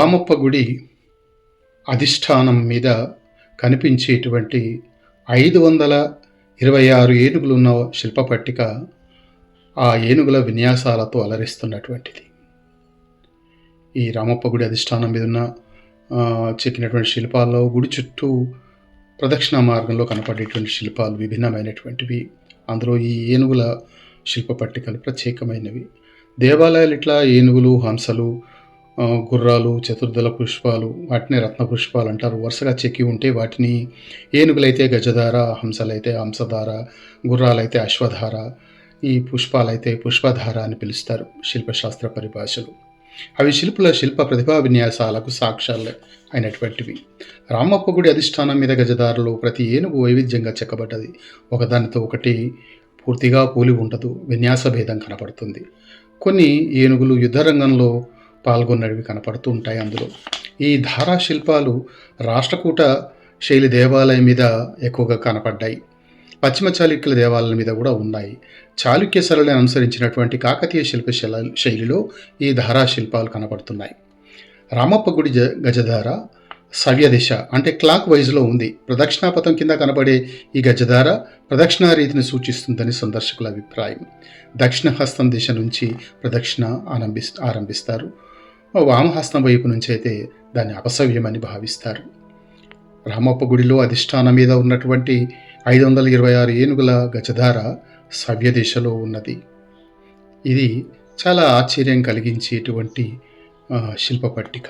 రామప్ప గుడి అధిష్టానం మీద కనిపించేటువంటి ఐదు వందల ఇరవై ఆరు ఏనుగులు ఉన్న శిల్పపట్టిక ఆ ఏనుగుల విన్యాసాలతో అలరిస్తున్నటువంటిది. ఈ రామప్ప గుడి అధిష్టానం మీద ఉన్న చెక్కినటువంటి శిల్పాల్లో గుడి చుట్టూ ప్రదక్షిణ మార్గంలో కనపడేటువంటి శిల్పాలు విభిన్నమైనటువంటివి. అందులో ఈ ఏనుగుల శిల్ప పట్టికలు ప్రత్యేకమైనవి. దేవాలయాలు ఇట్లా ఏనుగులు హంసలు గుర్రాలు చతుర్దల పుష్పాలు వాటిని రత్న పుష్పాలు అంటారు. వరుసగా చెక్కి ఉంటే వాటిని ఏనుగులైతే గజధార హంసలైతే హంసధార గుర్రాలైతే అశ్వధార ఈ పుష్పాలైతే పుష్పధార అని పిలుస్తారు శిల్పశాస్త్ర పరిభాషలు. అవి శిల్పుల శిల్ప ప్రతిభా విన్యాసాలకు సాక్ష్యాలు అయినటువంటివి. రామప్ప గుడి అధిష్టానం మీద గజదారులు ప్రతి ఏనుగు వైవిధ్యంగా చెక్కబడ్డది. ఒకదానితో ఒకటి పూర్తిగా పోలి ఉండదు. విన్యాస భేదం కనపడుతుంది. కొన్ని ఏనుగులు యుద్ధరంగంలో పాల్గొన్నవి కనపడుతూ ఉంటాయి అందులో. ఈ ధారా శిల్పాలు రాష్ట్రకూట శైలి దేవాలయం మీద ఎక్కువగా కనపడ్డాయి. పశ్చిమ చాళుక్యుల దేవాలయం మీద కూడా ఉన్నాయి. చాళుక్య సరళిని అనుసరించినటువంటి కాకతీయ శిల్ప శైల- శైలిలో ఈ ధారా శిల్పాలు కనపడుతున్నాయి. రామప్ప గుడి జ గజధార సవ్య దిశ అంటే క్లాక్ వైజ్లో ఉంది. ప్రదక్షిణాపథం కింద కనబడే ఈ గజధార ప్రదక్షిణా రీతిని సూచిస్తుందని సందర్శకుల అభిప్రాయం. దక్షిణ హస్తం దిశ నుంచి ప్రదక్షిణ ఆరంభి ఆరంభిస్తారు. వామహస్తం వైపు నుంచైతే దాన్ని అపసవ్యమని భావిస్తారు. రామప్ప గుడిలో అధిష్టానం మీద ఉన్నటువంటి ఐదు వందల ఇరవై ఆరు ఏనుగుల గజధార సవ్య దిశలో ఉన్నది. ఇది చాలా ఆశ్చర్యం కలిగించేటువంటి శిల్ప పట్టిక.